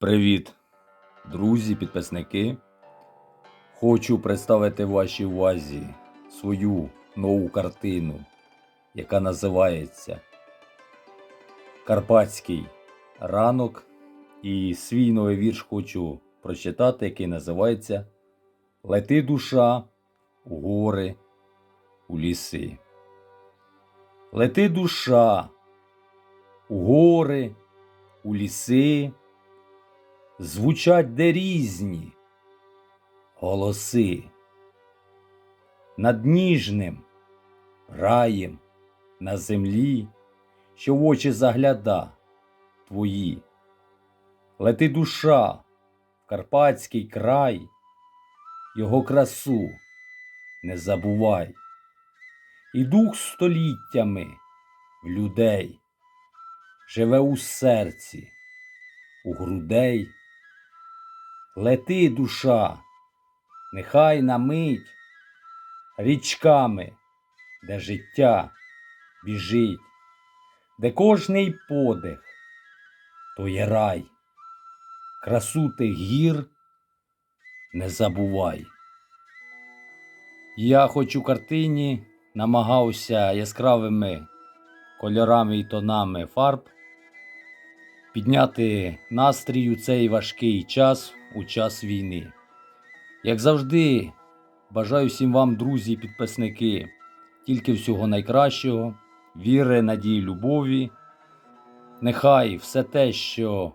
Привіт, друзі, підписники. Хочу представити вашій увазі свою нову картину, яка називається Карпатський ранок. І свій новий вірш хочу прочитати, який називається Лети душа у гори, у ліси. Лети душа у гори, у ліси звучать де різні голоси. Над ніжним раєм на землі, що в очі загляда твої. Лети душа в Карпатський край, його красу не забувай. І дух століттями в людей живе у серці, у грудей. Лети, душа, нехай на мить річками, де життя біжить, де кожний подих то є рай, красу тих гір не забувай. Я хоч у картині намагався яскравими кольорами і тонами фарб підняти настрій у цей важкий час у час війни. Як завжди, бажаю всім вам, друзі, і підписники, тільки всього найкращого, віри, надії, любові. Нехай все те, що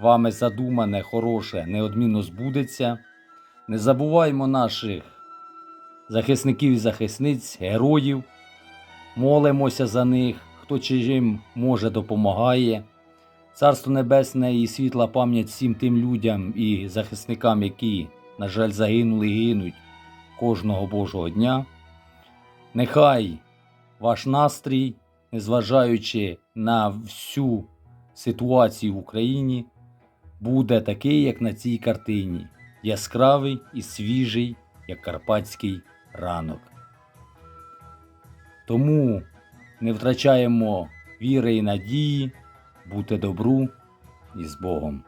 вами задумане, хороше, неодмінно збудеться. Не забуваймо наших захисників і захисниць, героїв, молимося за них, хто чим може допомагає. Царство Небесне і світла пам'ять всім тим людям і захисникам, які, на жаль, загинули і гинуть кожного Божого дня. Нехай ваш настрій, незважаючи на всю ситуацію в Україні, буде такий, як на цій картині, яскравий і свіжий, як карпатський ранок. Тому не втрачаємо віри і надії, бути добру і з Богом.